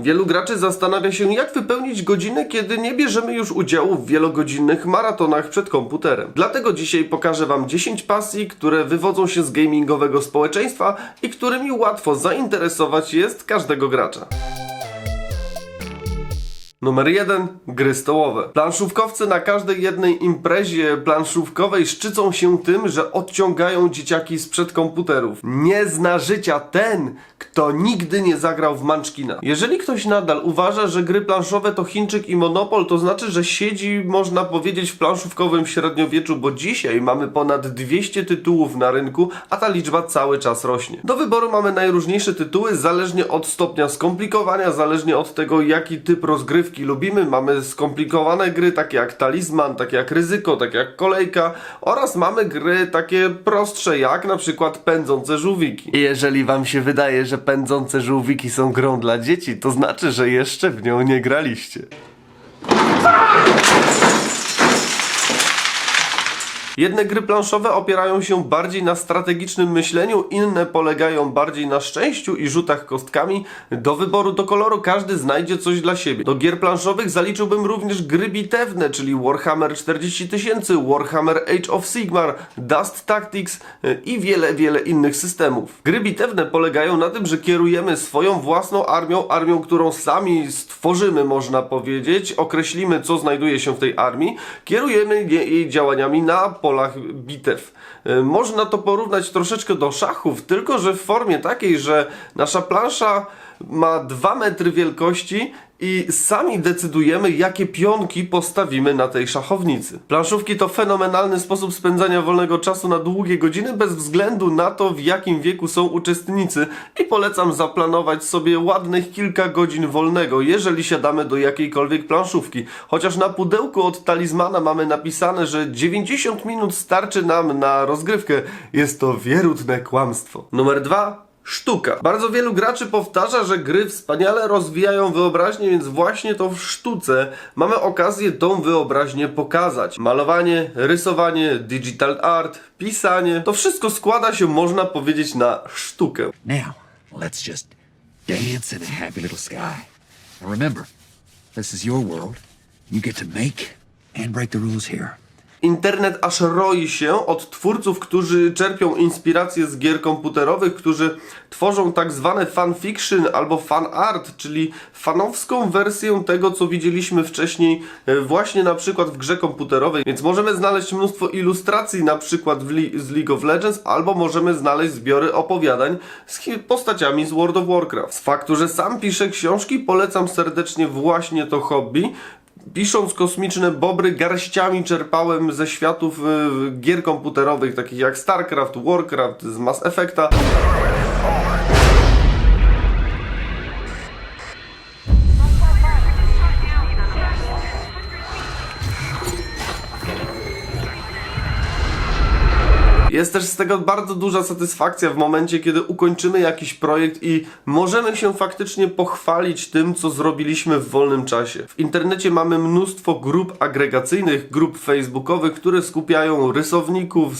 Wielu graczy zastanawia się, jak wypełnić godzinę, kiedy nie bierzemy już udziału w wielogodzinnych maratonach przed komputerem. Dlatego dzisiaj pokażę Wam 10 pasji, które wywodzą się z gamingowego społeczeństwa i którymi łatwo zainteresować jest każdego gracza. Numer 1. Gry stołowe. Planszówkowcy na każdej jednej imprezie planszówkowej szczycą się tym, że odciągają dzieciaki sprzed komputerów. Nie zna życia ten, kto nigdy nie zagrał w Munchkina. Jeżeli ktoś nadal uważa, że gry planszowe to Chińczyk i Monopol, to znaczy, że siedzi, można powiedzieć, w planszówkowym średniowieczu, bo dzisiaj mamy ponad 200 tytułów na rynku, a ta liczba cały czas rośnie. Do wyboru mamy najróżniejsze tytuły, zależnie od stopnia skomplikowania, zależnie od tego, jaki typ rozgrywki lubimy. Mamy skomplikowane gry, takie jak Talizman, takie jak Ryzyko, takie jak Kolejka oraz mamy gry takie prostsze, jak na przykład Pędzące Żółwiki. I jeżeli wam się wydaje, że Pędzące Żółwiki są grą dla dzieci, to znaczy, że jeszcze w nią nie graliście. Jedne gry planszowe opierają się bardziej na strategicznym myśleniu, inne polegają bardziej na szczęściu i rzutach kostkami. Do wyboru do koloru każdy znajdzie coś dla siebie. Do gier planszowych zaliczyłbym również gry bitewne, czyli Warhammer 40 000, Warhammer Age of Sigmar, Dust Tactics y, i wiele, wiele innych systemów. Gry bitewne polegają na tym, że kierujemy swoją własną armią, armią, którą sami stworzymy, można powiedzieć, określimy, co znajduje się w tej armii, kierujemy je- jej działaniami na polach bitew. Y, Można to porównać troszeczkę do szachów, tylko że w formie takiej, że nasza plansza ma 2 metry wielkości i sami decydujemy, jakie pionki postawimy na tej szachownicy. Planszówki to fenomenalny sposób spędzania wolnego czasu na długie godziny, bez względu na to, w jakim wieku są uczestnicy i polecam zaplanować sobie ładnych kilka godzin wolnego, jeżeli siadamy do jakiejkolwiek planszówki. Chociaż na pudełku od talizmana mamy napisane, że 90 minut starczy nam na rozgrywkę, jest to wierutne kłamstwo. Numer dwa. Sztuka. Bardzo wielu graczy powtarza, że gry wspaniale rozwijają wyobraźnię, więc właśnie to w sztuce mamy okazję tą wyobraźnię pokazać. Malowanie, rysowanie, digital art, pisanie to wszystko składa się, można powiedzieć, na sztukę. Now, let's just dance in a happy little sky. And remember, this is your world. You get to make and break the rules here. Internet aż roi się od twórców, którzy czerpią inspirację z gier komputerowych, którzy tworzą tak zwane fanfiction albo fan art, czyli fanowską wersję tego, co widzieliśmy wcześniej e, właśnie na przykład w grze komputerowej. Więc możemy znaleźć mnóstwo ilustracji na przykład z League of Legends, albo możemy znaleźć zbiory opowiadań z postaciami z World of Warcraft. Z faktu, że sam piszę książki, polecam serdecznie właśnie to hobby. Pisząc kosmiczne bobry, garściami czerpałem ze światów y, gier komputerowych, takich jak StarCraft, Warcraft, z Mass Effecta. Jest też z tego bardzo duża satysfakcja w momencie, kiedy ukończymy jakiś projekt i możemy się faktycznie pochwalić tym, co zrobiliśmy w wolnym czasie. W internecie mamy mnóstwo grup agregacyjnych, grup facebookowych, które skupiają rysowników,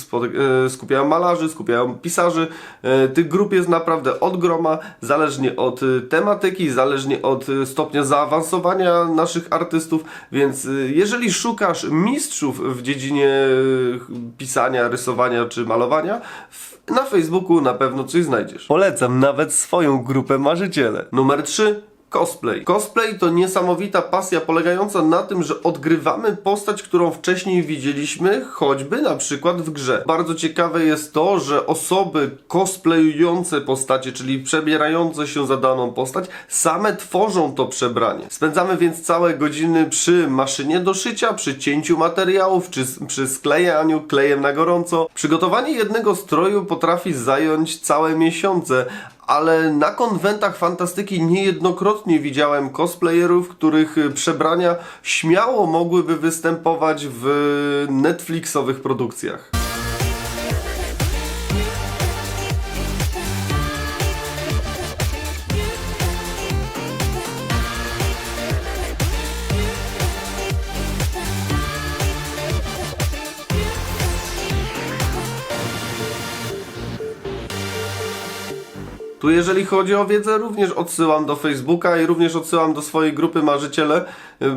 e, skupiają malarzy, skupiają pisarzy. E, tych grup jest naprawdę od groma, zależnie od e, tematyki, zależnie od stopnia zaawansowania naszych artystów, więc jeżeli szukasz mistrzów w dziedzinie pisania, rysowania czy malowania, na Facebooku na pewno coś znajdziesz. Polecam nawet swoją grupę marzyciele. Numer 3. Cosplay. Cosplay to niesamowita pasja polegająca na tym, że odgrywamy postać, którą wcześniej widzieliśmy, choćby na przykład w grze. Bardzo ciekawe jest to, że osoby cosplayujące postacie, czyli przebierające się za daną postać, same tworzą to przebranie. Spędzamy więc całe godziny przy maszynie do szycia, przy cięciu materiałów, czy przy sklejaniu klejem na gorąco. Przygotowanie jednego stroju potrafi zająć całe miesiące, ale na konwentach fantastyki niejednokrotnie widziałem cosplayerów, których y, przebrania śmiało mogłyby występować w Netflixowych produkcjach. Tu jeżeli chodzi o wiedzę, również odsyłam do Facebooka i również odsyłam do swojej grupy Marzyciele,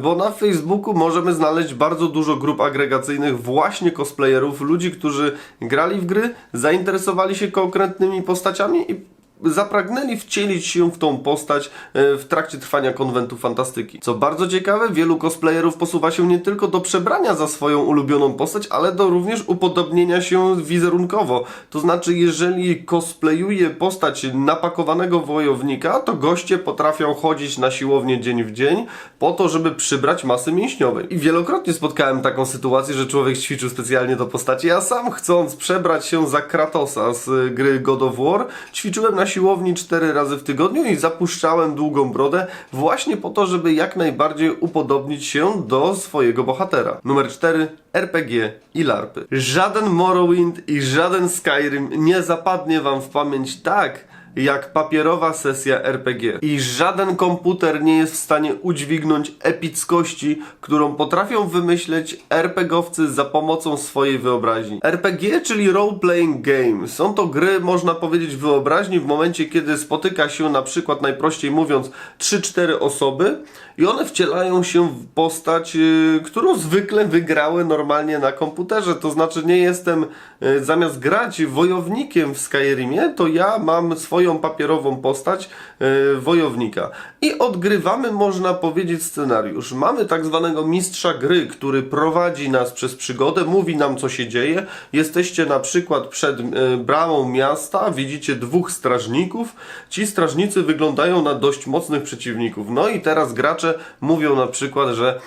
bo na Facebooku możemy znaleźć bardzo dużo grup agregacyjnych właśnie cosplayerów, ludzi, którzy grali w gry, zainteresowali się konkretnymi postaciami i zapragnęli wcielić się w tą postać e, w trakcie trwania konwentu fantastyki. Co bardzo ciekawe, wielu cosplayerów posuwa się nie tylko do przebrania za swoją ulubioną postać, ale do również upodobnienia się wizerunkowo. To znaczy, jeżeli cosplayuje postać napakowanego wojownika, to goście potrafią chodzić na siłownię dzień w dzień po to, żeby przybrać masy mięśniowej. I wielokrotnie spotkałem taką sytuację, że człowiek ćwiczył specjalnie do postaci. Ja sam chcąc przebrać się za Kratosa z y, gry God of War, ćwiczyłem na siłowni 4 razy w tygodniu i zapuszczałem długą brodę właśnie po to, żeby jak najbardziej upodobnić się do swojego bohatera. Numer 4. RPG i LARPy. Żaden Morrowind i żaden Skyrim nie zapadnie wam w pamięć tak, jak papierowa sesja RPG. I żaden komputer nie jest w stanie udźwignąć epickości, którą potrafią wymyśleć RPGowcy za pomocą swojej wyobraźni. RPG, czyli Role Playing Game. Są to gry, można powiedzieć, wyobraźni w momencie, kiedy spotyka się na przykład, najprościej mówiąc, 3-4 osoby i one wcielają się w postać, yy, którą zwykle wygrały normalnie na komputerze. To znaczy nie jestem, yy, zamiast grać wojownikiem w Skyrimie, to ja mam swoją papierową postać yy, wojownika. I odgrywamy, można powiedzieć, scenariusz. Mamy tak zwanego mistrza gry, który prowadzi nas przez przygodę, mówi nam co się dzieje. Jesteście na przykład przed yy, bramą miasta, widzicie dwóch strażników. Ci strażnicy wyglądają na dość mocnych przeciwników. No i teraz gracze mówią na przykład, że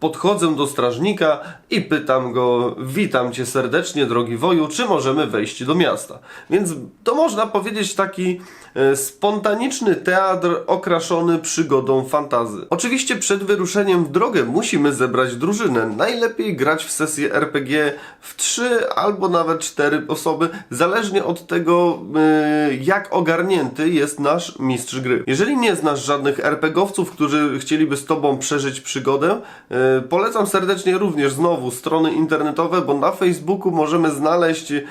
podchodzę do strażnika i pytam go, witam cię serdecznie drogi woju, czy możemy wejść do miasta? Więc to można powiedzieć taki e, spontaniczny teatr okraszony przygodą fantazy. Oczywiście przed wyruszeniem w drogę musimy zebrać drużynę. Najlepiej grać w sesję RPG w 3 albo nawet 4 osoby, zależnie od tego e, jak ogarnięty jest nasz mistrz gry. Jeżeli nie znasz żadnych RPGowców, którzy chcieliby z tobą przeżyć przygodę, e, polecam serdecznie również znowu strony internetowe, bo na Facebooku możemy znaleźć e,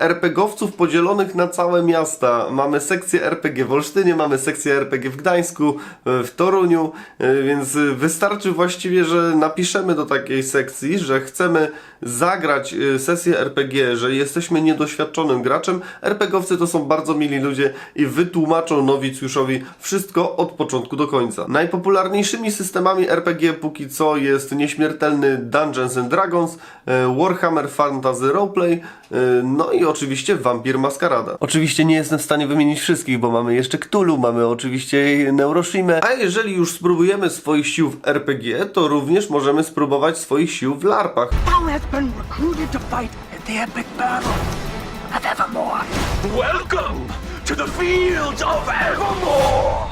RPGowców podzielonych na całe miasta. Mamy sekcję RPG w Olsztynie, mamy sekcję RPG w Gdańsku, e, w Toruniu, e, więc wystarczy właściwie, że napiszemy do takiej sekcji, że chcemy zagrać e, sesję RPG, że jesteśmy niedoświadczonym graczem. RPGowcy to są bardzo mili ludzie i wytłumaczą nowicjuszowi wszystko od początku do końca. Najpopularniejszymi systemami RPG póki co jest nieśmiertelny Dungeons and Dragons, e, Warhammer Fantasy Roleplay, e, no i oczywiście Vampir Maskarada. Oczywiście nie jestem w stanie wymienić wszystkich, bo mamy jeszcze Cthulhu, mamy oczywiście Neuroshimę, a jeżeli już spróbujemy swoich sił w RPG, to również możemy spróbować swoich sił w LARPach. Been recruited to fight in the epic battle of Evermore. Welcome to the fields of Evermore!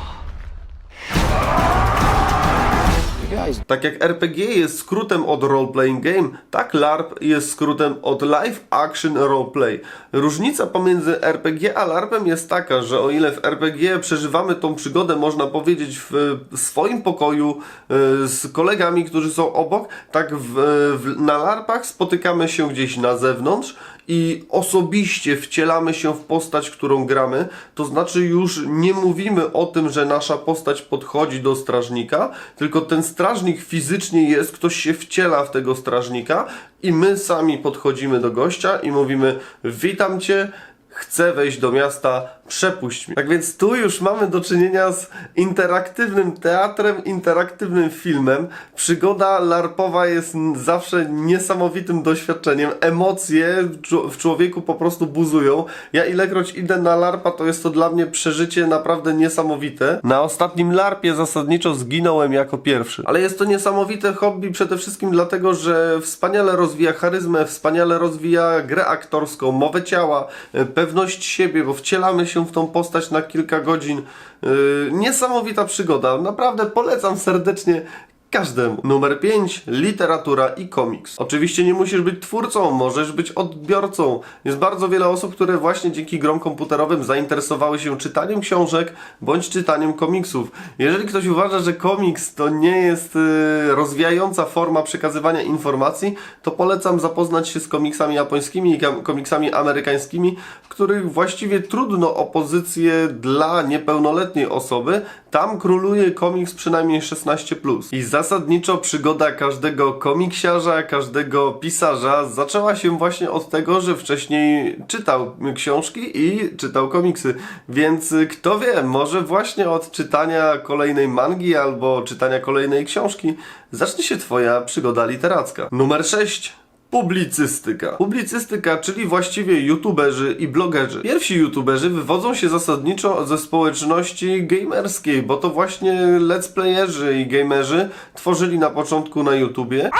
Tak jak RPG jest skrótem od Role Playing Game, tak LARP jest skrótem od Live Action Roleplay. Różnica pomiędzy RPG a LARPem jest taka, że o ile w RPG przeżywamy tą przygodę, można powiedzieć, w swoim pokoju y, z kolegami, którzy są obok, tak w, w, na LARPach spotykamy się gdzieś na zewnątrz i osobiście wcielamy się w postać, którą gramy, to znaczy już nie mówimy o tym, że nasza postać podchodzi do strażnika, tylko ten strażnik fizycznie jest, ktoś się wciela w tego strażnika i my sami podchodzimy do gościa i mówimy: Witam cię. Chcę wejść do miasta, przepuść mnie. Tak więc tu już mamy do czynienia z interaktywnym teatrem, interaktywnym filmem. Przygoda larpowa jest zawsze niesamowitym doświadczeniem. Emocje w człowieku po prostu buzują. Ja ilekroć idę na larpa, to jest to dla mnie przeżycie naprawdę niesamowite. Na ostatnim larpie zasadniczo zginąłem jako pierwszy. Ale jest to niesamowite hobby przede wszystkim dlatego, że wspaniale rozwija charyzmę, wspaniale rozwija grę aktorską, mowę ciała, e, pewność siebie, bo wcielamy się w tą postać na kilka godzin. Yy, niesamowita przygoda. Naprawdę polecam serdecznie każdemu. Numer 5. Literatura i komiks. Oczywiście nie musisz być twórcą, możesz być odbiorcą. Jest bardzo wiele osób, które właśnie dzięki grom komputerowym zainteresowały się czytaniem książek bądź czytaniem komiksów. Jeżeli ktoś uważa, że komiks to nie jest y, rozwijająca forma przekazywania informacji, to polecam zapoznać się z komiksami japońskimi i komiksami amerykańskimi, w których właściwie trudno o pozycję dla niepełnoletniej osoby. Tam króluje komiks przynajmniej 16+. I zasadniczo przygoda każdego komiksiarza, każdego pisarza zaczęła się właśnie od tego, że wcześniej czytał książki i czytał komiksy. Więc y, kto wie, może właśnie od czytania kolejnej mangi albo czytania kolejnej książki zacznie się Twoja przygoda literacka. Numer 6. Publicystyka. Publicystyka, czyli właściwie youtuberzy i blogerzy. Pierwsi youtuberzy wywodzą się zasadniczo ze społeczności gamerskiej, bo to właśnie let's playerzy i gamerzy tworzyli na początku na YouTubie.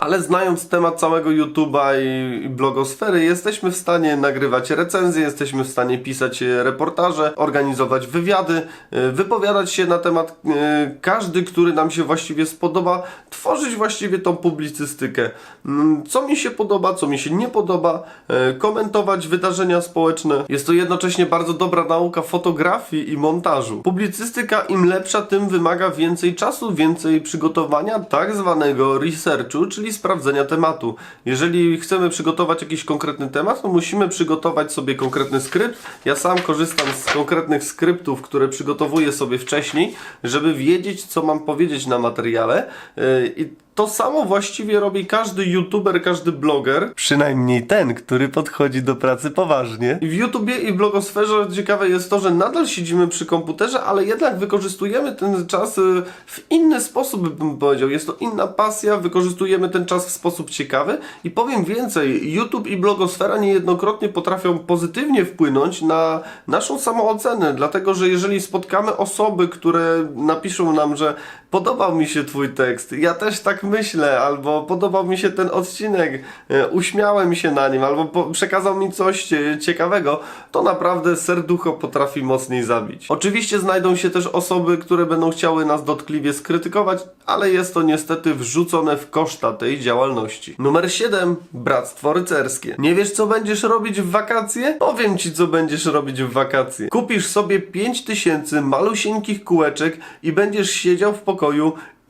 Ale znając temat całego YouTube'a i, blogosfery, jesteśmy w stanie nagrywać recenzje, jesteśmy w stanie pisać e, reportaże, organizować wywiady, e, wypowiadać się na temat e, każdy, który nam się właściwie spodoba, tworzyć właściwie tą publicystykę. Mm, Co mi się podoba, co mi się nie podoba, komentować wydarzenia społeczne. Jest to jednocześnie bardzo dobra nauka fotografii i montażu. Publicystyka im lepsza, tym wymaga więcej czasu, więcej przygotowania tak zwanego researchu, czyli sprawdzenia tematu. Jeżeli chcemy przygotować jakiś konkretny temat, to musimy przygotować sobie konkretny skrypt. Ja sam korzystam z konkretnych skryptów, które przygotowuję sobie wcześniej, żeby wiedzieć, co mam powiedzieć na materiale. Yy, I to samo właściwie robi każdy youtuber, każdy bloger. Przynajmniej ten, który podchodzi do pracy poważnie. I w YouTubie i blogosferze ciekawe jest to, że nadal siedzimy przy komputerze, ale jednak wykorzystujemy ten czas y, w inny sposób, bym powiedział. Jest to inna pasja, wykorzystujemy ten czas w sposób ciekawy i powiem więcej, YouTube i blogosfera niejednokrotnie potrafią pozytywnie wpłynąć na naszą samoocenę, dlatego że jeżeli spotkamy osoby, które napiszą nam, że podobał mi się twój tekst, ja też tak myślę, albo podobał mi się ten odcinek, e, uśmiałem się na nim, albo przekazał mi coś e, ciekawego, to naprawdę serducho potrafi mocniej zabić. Oczywiście znajdą się też osoby, które będą chciały nas dotkliwie skrytykować, ale jest to niestety wrzucone w koszta tej działalności. Numer 7. Bractwo rycerskie. Nie wiesz co będziesz robić w wakacje? Powiem ci co będziesz robić w wakacje. Kupisz sobie 5000 malusieńkich kółeczek i będziesz siedział w pokoju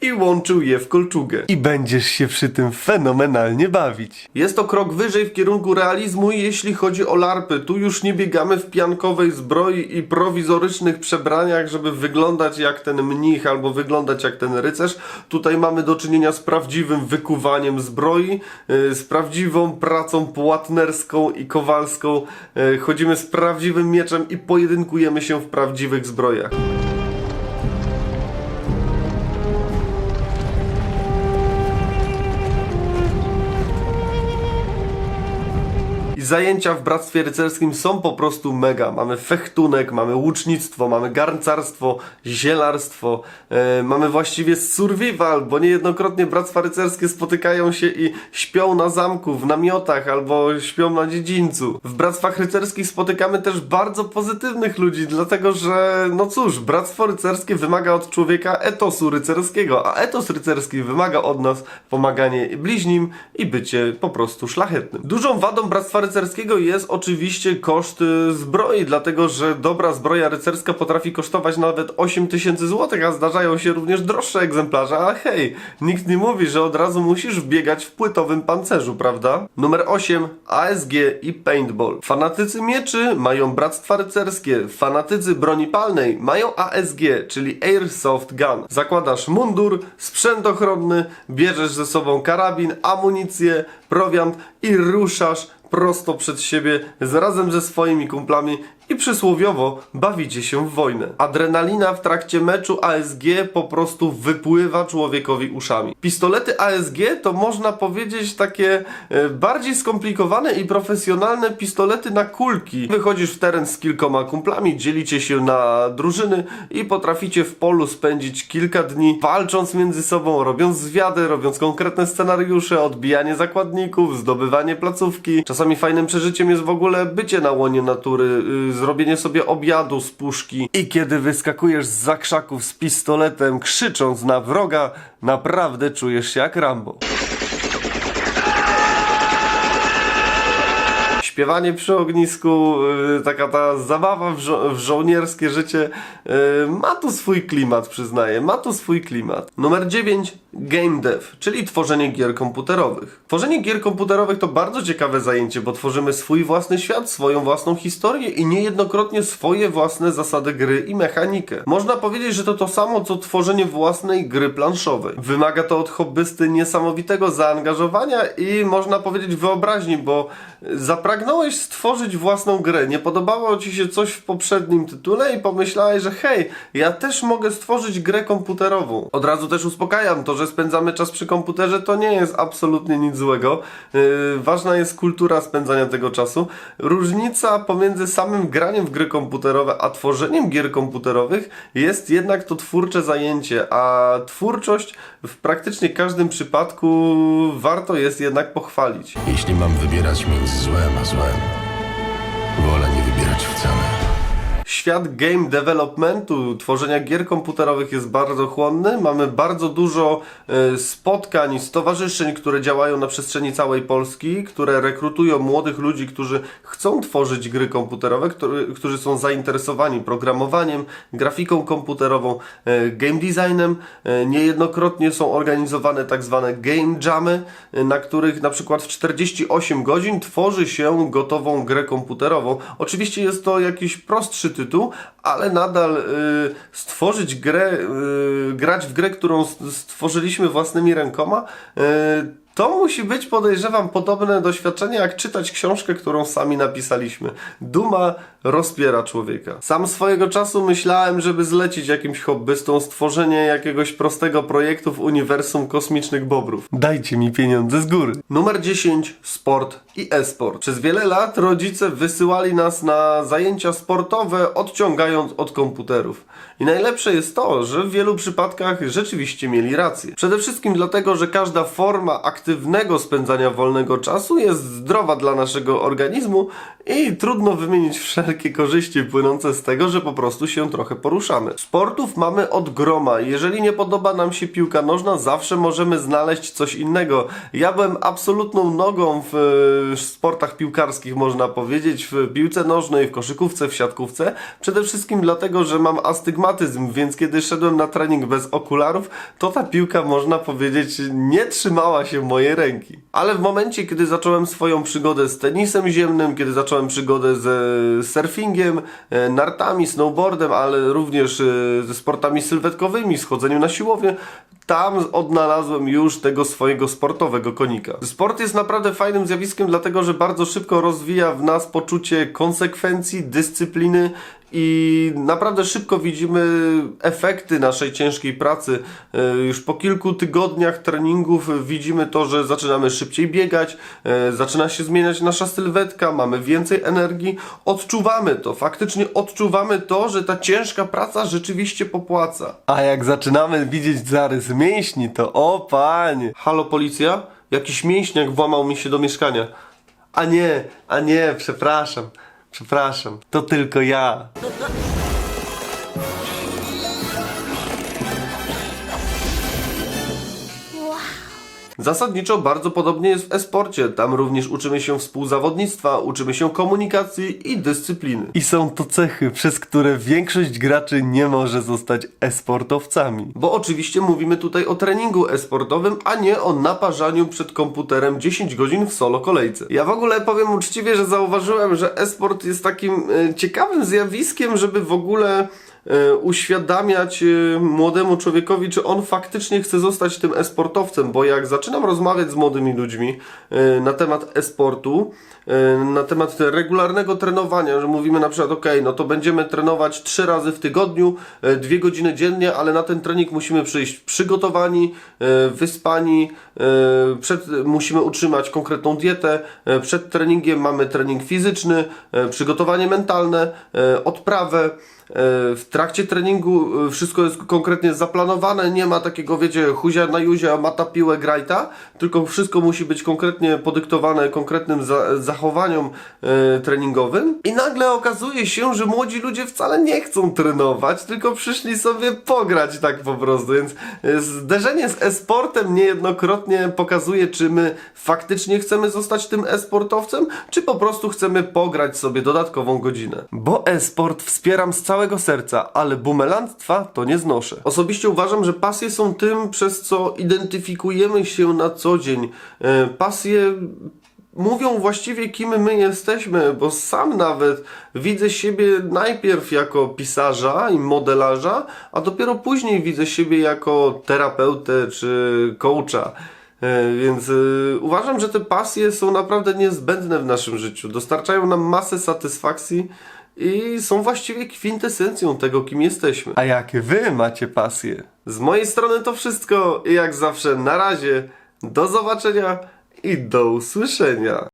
i łączył je w kolczugę. I będziesz się przy tym fenomenalnie bawić. Jest to krok wyżej w kierunku realizmu, jeśli chodzi o larpy. Tu już nie biegamy w piankowej zbroi i prowizorycznych przebraniach, żeby wyglądać jak ten mnich albo wyglądać jak ten rycerz. Tutaj mamy do czynienia z prawdziwym wykuwaniem zbroi, yy, z prawdziwą pracą płatnerską i kowalską. Yy, Chodzimy z prawdziwym mieczem i pojedynkujemy się w prawdziwych zbrojach. Zajęcia w Bractwie Rycerskim są po prostu mega. Mamy fechtunek, mamy łucznictwo, mamy garncarstwo, zielarstwo, e, mamy właściwie survival, bo niejednokrotnie Bractwa Rycerskie spotykają się i śpią na zamku, w namiotach albo śpią na dziedzińcu. W Bractwach Rycerskich spotykamy też bardzo pozytywnych ludzi, dlatego że, no cóż, Bractwo Rycerskie wymaga od człowieka etosu rycerskiego, a etos rycerski wymaga od nas pomaganie bliźnim i bycie po prostu szlachetnym. Dużą wadą Bractwa Rycerskiego jest oczywiście koszt y, zbroi, dlatego że dobra zbroja rycerska potrafi kosztować nawet 8000 zł, a zdarzają się również droższe egzemplarze, ale hej, nikt nie mówi, że od razu musisz wbiegać w płytowym pancerzu, prawda? Numer 8. ASG i Paintball. Fanatycy mieczy mają Bractwa Rycerskie, fanatycy broni palnej mają ASG, czyli Airsoft Gun. Zakładasz mundur, sprzęt ochronny, bierzesz ze sobą karabin, amunicję, prowiant i ruszasz prosto przed siebie z razem ze swoimi kumplami i przysłowiowo bawicie się w wojnę. Adrenalina w trakcie meczu ASG po prostu wypływa człowiekowi uszami. Pistolety ASG to można powiedzieć takie e, bardziej skomplikowane i profesjonalne pistolety na kulki. Wychodzisz w teren z kilkoma kumplami, dzielicie się na drużyny i potraficie w polu spędzić kilka dni walcząc między sobą, robiąc zwiady, robiąc konkretne scenariusze, odbijanie zakładników, zdobywanie placówki. Czasami fajnym przeżyciem jest w ogóle bycie na łonie natury, y, zrobienie sobie obiadu z puszki i kiedy wyskakujesz z zakrzaków z pistoletem, krzycząc na wroga, naprawdę czujesz się jak Rambo. Śpiewanie przy ognisku, yy, taka ta zabawa w, żo- w żołnierskie życie yy, ma tu swój klimat, przyznaję, ma tu swój klimat. Numer 9. Game dev, czyli tworzenie gier komputerowych. Tworzenie gier komputerowych to bardzo ciekawe zajęcie, bo tworzymy swój własny świat, swoją własną historię i niejednokrotnie swoje własne zasady gry i mechanikę. Można powiedzieć, że to to samo co tworzenie własnej gry planszowej. Wymaga to od hobbysty niesamowitego zaangażowania i można powiedzieć wyobraźni, bo zapragnąłeś stworzyć własną grę, nie podobało ci się coś w poprzednim tytule i pomyślałeś, że hej, ja też mogę stworzyć grę komputerową. Od razu też uspokajam, to, że spędzamy czas przy komputerze to nie jest absolutnie nic złego. Yy, ważna jest kultura spędzania tego czasu. Różnica pomiędzy samym graniem w gry komputerowe, a tworzeniem gier komputerowych jest jednak to twórcze zajęcie, a twórczość w praktycznie każdym przypadku warto jest jednak pochwalić. Jeśli mam wybierać między złem a złem, well. Świat game developmentu, tworzenia gier komputerowych jest bardzo chłonny. Mamy bardzo dużo e, spotkań, stowarzyszeń, które działają na przestrzeni całej Polski, które rekrutują młodych ludzi, którzy chcą tworzyć gry komputerowe, którzy są zainteresowani programowaniem, grafiką komputerową, e, game designem. E, Niejednokrotnie są organizowane tak zwane game jamy, na których na przykład w 48 godzin tworzy się gotową grę komputerową. Oczywiście jest to jakiś prostszy tytuł, ale nadal y, stworzyć grę, y, grać w grę, którą stworzyliśmy własnymi rękoma, y, to musi być, podejrzewam, podobne doświadczenie, jak czytać książkę, którą sami napisaliśmy. Duma rozpiera człowieka. Sam swojego czasu myślałem, żeby zlecić jakimś hobbystom stworzenie jakiegoś prostego projektu w uniwersum kosmicznych bobrów. Dajcie mi pieniądze z góry. Numer 10. Sport i e-sport. Przez wiele lat rodzice wysyłali nas na zajęcia sportowe, odciągając od komputerów. I najlepsze jest to, że w wielu przypadkach rzeczywiście mieli rację. Przede wszystkim dlatego, że każda forma aktywnego spędzania wolnego czasu jest zdrowa dla naszego organizmu i trudno wymienić wszelkie korzyści płynące z tego, że po prostu się trochę poruszamy. Sportów mamy od groma. Jeżeli nie podoba nam się piłka nożna, zawsze możemy znaleźć coś innego. Ja byłem absolutną nogą w e, sportach piłkarskich, można powiedzieć, w piłce nożnej, w koszykówce, w siatkówce. Przede wszystkim dlatego, że mam astygmatyzm, więc kiedy szedłem na trening bez okularów, to ta piłka, można powiedzieć, nie trzymała się mojej ręki. Ale w momencie, kiedy zacząłem swoją przygodę z tenisem ziemnym, kiedy zacząłem przygodę ze surfingiem, e, nartami, snowboardem, ale również e, ze sportami sylwetkowymi, z chodzeniem na siłownię, tam odnalazłem już tego swojego sportowego konika. Sport jest naprawdę fajnym zjawiskiem, dlatego że bardzo szybko rozwija w nas poczucie konsekwencji, dyscypliny i naprawdę szybko widzimy efekty naszej ciężkiej pracy. E, Już po kilku tygodniach treningów widzimy to, że zaczynamy szybciej biegać, e, zaczyna się zmieniać nasza sylwetka, mamy więcej energii, odczuwamy to, faktycznie odczuwamy to, że ta ciężka praca rzeczywiście popłaca. A jak zaczynamy widzieć zarys mięśni, to o panie! Halo policja? Jakiś mięśniak włamał mi się do mieszkania. A nie, a nie, przepraszam. Przepraszam, to tylko ja. Zasadniczo bardzo podobnie jest w e-sporcie. Tam również uczymy się współzawodnictwa, uczymy się komunikacji i dyscypliny. I są to cechy, przez które większość graczy nie może zostać e-sportowcami. Bo oczywiście mówimy tutaj o treningu e-sportowym, a nie o naparzaniu przed komputerem 10 godzin w solo kolejce. Ja w ogóle powiem uczciwie, że zauważyłem, że e-sport jest takim e, ciekawym zjawiskiem, żeby w ogóle uświadamiać e, młodemu człowiekowi, czy on faktycznie chce zostać tym e-sportowcem, bo jak zaczynam rozmawiać z młodymi ludźmi e, na temat e-sportu, e, na temat regularnego trenowania, że mówimy na przykład, ok, no to będziemy trenować trzy razy w tygodniu, e, dwie godziny dziennie, ale na ten trening musimy przyjść przygotowani, e, wyspani, e, przed, musimy utrzymać konkretną dietę, e, przed treningiem mamy trening fizyczny, e, przygotowanie mentalne, e, odprawę, w trakcie treningu e, wszystko jest konkretnie zaplanowane, nie ma takiego, wiecie, huzia na juzia, mata piłę, grajta, tylko wszystko musi być konkretnie podyktowane konkretnym za zachowaniom e, treningowym. I nagle okazuje się, że młodzi ludzie wcale nie chcą trenować, tylko przyszli sobie pograć tak po prostu, więc e, zderzenie z e-sportem niejednokrotnie pokazuje, czy my faktycznie chcemy zostać tym e-sportowcem, czy po prostu chcemy pograć sobie dodatkową godzinę. Bo e-sport wspieram z całego serca, ale bumelantwa to nie znoszę. Osobiście uważam, że pasje są tym, przez co identyfikujemy się na co dzień. E, Pasje mówią właściwie kim my jesteśmy, bo sam nawet widzę siebie najpierw jako pisarza i modelarza, a dopiero później widzę siebie jako terapeutę czy coacha. E, Więc y, uważam, że te pasje są naprawdę niezbędne w naszym życiu. Dostarczają nam masę satysfakcji i są właściwie kwintesencją tego, kim jesteśmy. A jakie wy macie pasje? Z mojej strony to wszystko i jak zawsze na razie. Do zobaczenia i do usłyszenia.